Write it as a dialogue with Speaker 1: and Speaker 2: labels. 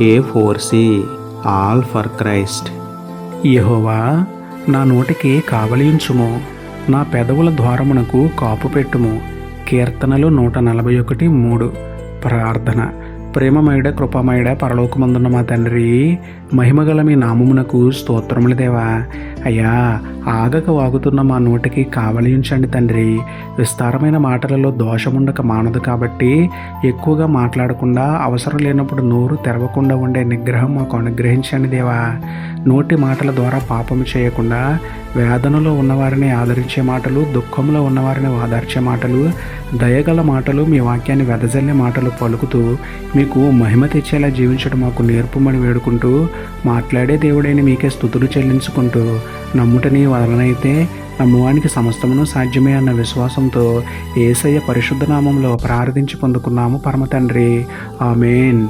Speaker 1: A four C all for Christ యహోవా నా నోటికి కావలించుము నా పెదవుల ద్వారమునకు కాపు పెట్టుము కీర్తనలు నూట నలభై ఒకటి మూడు. ప్రార్థన. ప్రేమమయుడ కృపమయుడ పరలోకమందున్న మా తండ్రి మహిమగల మీ నామమునకు స్తోత్రములు దేవా. అయ్యా ఆగక వాగుతున్న మా నోటికి కావలించండి తండ్రి. విస్తారమైన మాటలలో దోషముండక మానదు కాబట్టి ఎక్కువగా మాట్లాడకుండా అవసరం లేనప్పుడు నోరు తెరవకుండా ఉండే నిగ్రహం మాకు అనుగ్రహించండి దేవా. నోటి మాటల ద్వారా పాపము చేయకుండా వేదనలో ఉన్నవారిని ఆదరించే మాటలు దుఃఖంలో ఉన్నవారిని ఓదార్చే మాటలు దయగల మాటలు మీ వాక్యాన్ని వెదజల్లే మాటలు పలుకుతూ మీ మీకు మహిమ తెచ్చేలా జీవించడం మాకు నేర్పమని వేడుకుంటూ మాట్లాడే దేవుడైన మీకే స్థుతులు చెల్లించుకుంటూ నమ్ముటని వలనైతే నమ్మువానికి సమస్తమును సాధ్యమే అన్న విశ్వాసంతో ఏసయ్య పరిశుద్ధ నామంలో ప్రార్థించి పొందుకున్నాము పరమ తండ్రి ఆమెన్.